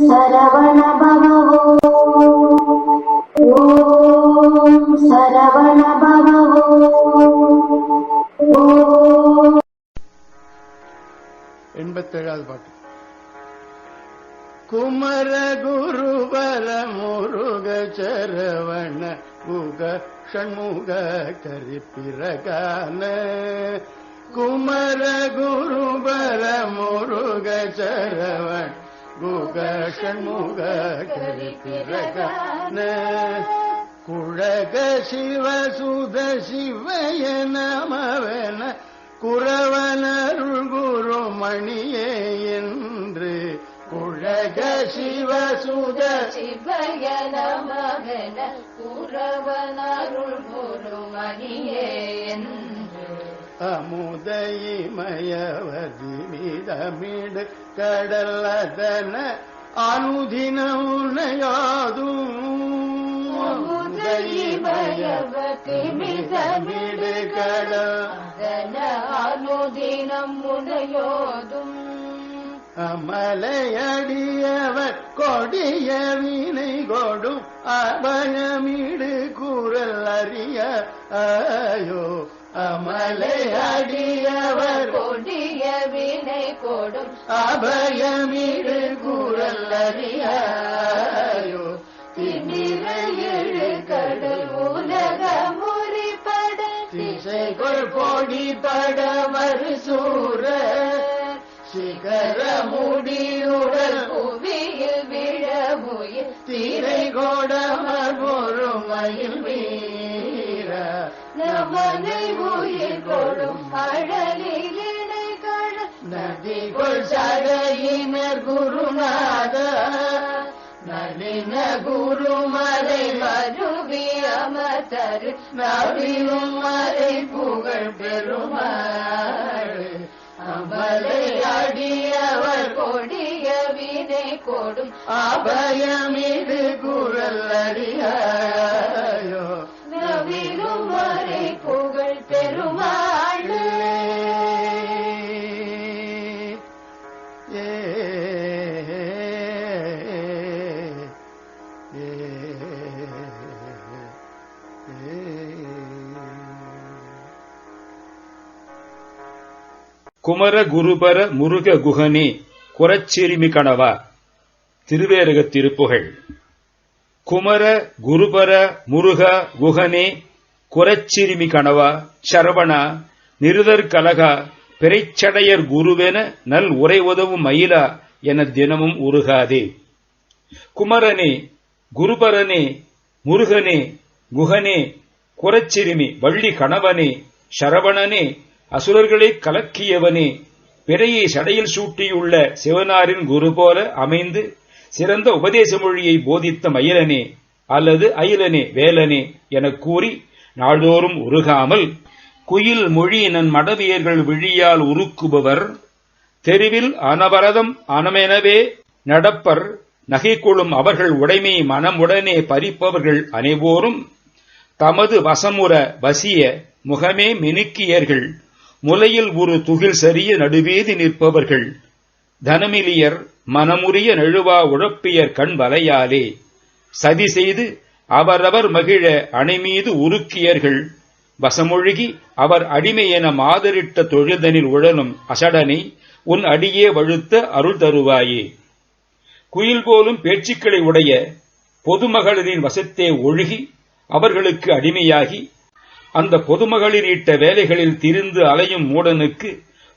சரவண பவோ ஓம் சரவண பவோ எண்பத்தேழாவது பாட்டு. குமர குருவர முருக சரவண குக ஷண்முக கரிப்பிரகான குமர குருபர முருக சரவண குக சண்முக கரிப்பிரகான குழக சிவ சுத சிவய நமவன குறவனருள் குருமணியே என்று. குழக சிவ சுத சிவய நமகன குரவனருள் குருமணியே என்று. அமுதயிமயவதி மீதமிடு கடல் அதன அனுதின உனையாதும் அமுதயிமயவதி மிதமிடு கடல் அதன அனுதினம் முனையோதும் அமலையடியவர் கொடிய வினை கொடும் அபயமிடு கூறல் அறிய ஆயோ அமலையடியவர் கொடிய வினை கொடும். அபயமிடு கூறல் அறியாயோ திமிரையழு கடல் உலக முறிப்பட திசைகள் பொடி படவர் சூர சிகர முடியுடல் புவியில் விழமுயில் தீரை கோடமர் பொறுமையில் வீர நமனை உயிர் கொடும் அழலில் இணைகள் நதிகள் சடையினர் குருநாத நளின குருமலை மருவி அமர்த்தரு நவியும் மலை புகழ் பெருமாள் அமலை அடியவர் கொடிய வினை கொடும் அபயமிது குரல் அறியோ நவிலும் குமர குருபர முருக குகனே குரச்சிறுமி கணவா திருவேரக திருப்புகழ். குமர குருபர முருக குகனே குரச்சிறுமி கணவா சரவணா நிருதர் கலகா பிறைச்சடையர் குருவென நல் உரை உதவும் மயிலா என தினமும் உருகாதே. குமரனே குருபரனே முருகனே குகனே குரச்சிறுமி வள்ளி கணவனே சரவணனே அசுரர்களை கலக்கியவனே. பிறையை சடையில் சூட்டியுள்ள சிவனாரின் குரு போல அமைந்து சிறந்த உபதேச மொழியை போதித்த மயிலனே அல்லது அயிலனே வேலனே எனக் கூறி நாள்தோறும் உருகாமல் குயில் மொழி நன் மடவியர்கள் விழியால் உருக்குபவர் தெருவில் அனவரதம் அனமெனவே நடப்பர் நகைக்கொள்ளும் அவர்கள் உடைமை மனமுடனே பறிப்பவர்கள் அனைவோரும் தமது வசமுற வசிய முகமே மினுக்கியர்கள். முலையில் ஒரு துகில் சரிய நடுவீதி நிற்பவர்கள். தனமிலியர் மனமுறிய நழுவா உழப்பியர் கண் வலையாலே. சதி செய்து அவரவர் மகிழ அணைமீது உருக்கியர்கள். வசமொழுகி அவர் அடிமை என மாதரிட்ட தொழுதனில் உழலும் அசடனை உன் அடியே வழுத்த அருள் தருவாயே. குயில் போலும் பேச்சுக்களை உடைய பொதுமகளிரின் வசத்தே ஒழுகி அவர்களுக்கு அடிமையாகி அந்த பொதுமகளிரிட்ட வேலைகளில் திரிந்து அலையும் மூடனுக்கு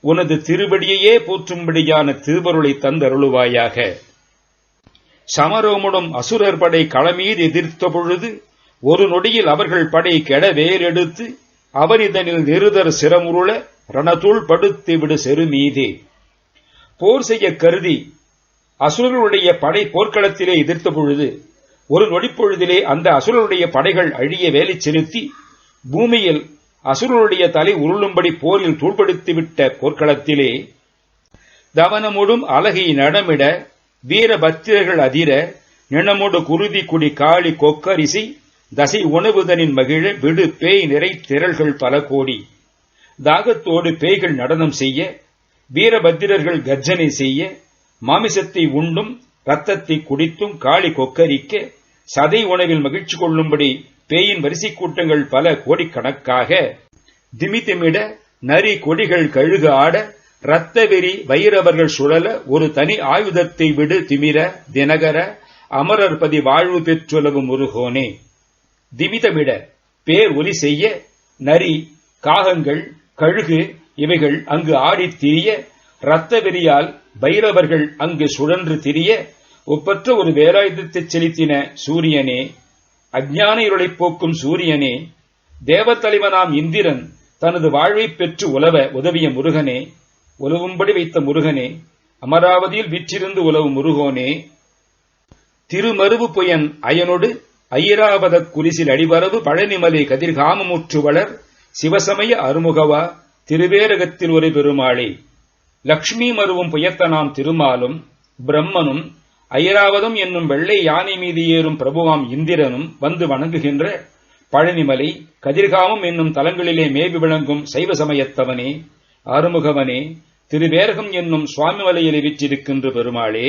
உனது திருவடியையே போற்றும்படியான திருவருளை தந்தருளுவாயாக. சமரோமுடம் அசுரர் படை களமீது எதிர்த்த பொழுது ஒரு நொடியில் அவர்கள் படை கெட வேலெடுத்து அவரிதனில் நிருதர் சிரமுருள ரணதூள் படுத்து விடு செருமீதே. போர் செய்ய கருதி அசுரர்களுடைய படை போர்க்களத்திலே எதிர்த்த பொழுது ஒரு நொடிப்பொழுதிலே அந்த அசுரருடைய படைகள் அழிய வேலை செலுத்தி பூமியில் அசுரருடைய தலை உருளும்படி போரில் தூள்படுத்திவிட்ட போர்க்களத்திலே தவனமுடும் அழகை நடமிட வீரபத்திரர்கள் அதிர நிணமுடு குருதி குடி காளி கொக்கரிசி தசை உணவுதனின் மகிழ விடு பேய் நிறை திரள்கள் பல கோடி. தாகத்தோடு பேய்கள் நடனம் செய்ய வீரபத்திரர்கள் கர்ஜனை செய்ய மாமிசத்தை உண்டும் ரத்தத்தை குடித்தும் காளி கொக்கரிக்க சதை உணவில் மகிழ்ச்சி கொள்ளும்படி பேயின் வரிசை கூட்டங்கள் பல கோடிக்கணக்காக திமிதிமிட நரி கொடிகள் கழுகு ஆட இரத்த வெறி வைரவர்கள் சுழல ஒரு தனி ஆயுதத்தை விடு திமிர தினகர அமரர்பதி வாழ்வு பெற்றுலவு முருகோனே. திமிதமிட பேர் ஒலி செய்ய நரி காகங்கள் கழுகு இவைகள் அங்கு ஆடித் திரிய இரத்த வெறியால் பைரவர்கள் அங்கு சுழன்று திரிய ஒப்பற்ற ஒரு வேலாயுதத்தை செலுத்தின சூரியனே. அஞ்ஞான இருளைப் போக்கும் சூரியனே தேவத்தலைவனாம் இந்திரன் தனது வாழ்வை பெற்று உலவ உதவிய முருகனே உலவும்படி வைத்த முருகனே அமராவதியில் விற்றிருந்து உலவும் முருகோனே. திருமருவு புயன் அயனொடு ஐராவத குரிசில் அடிவரவு பழனிமலை கதிர்காமமுற்று வளர் சிவசமய அருமுகவா திருவேரகத்தில் ஒரு பெருமாளே லக்ஷ்மி மருவும் புயத்தனாம் திருமாலும் பிரம்மனும் ஐராவதம் என்னும் வெள்ளை யானை மீது ஏறும் பிரபுவாம் இந்திரனும் வந்து வணங்குகின்ற பழனிமலை கதிர்காமம் என்னும் தலங்களிலே மேவி விளங்கும் சைவ சமயத்தவனே அருமுகவனே திருவேரகம் என்னும் சுவாமிமலையிலே விற்றிருக்கின்ற பெருமாளே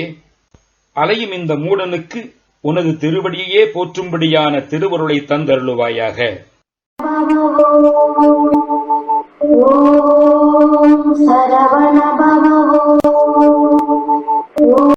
அலையும் இந்த மூடனுக்கு உனது திருவடியே போற்றும்படியான திருவருளை தந்தருளுவாயாக. ஓம் சரவணபவ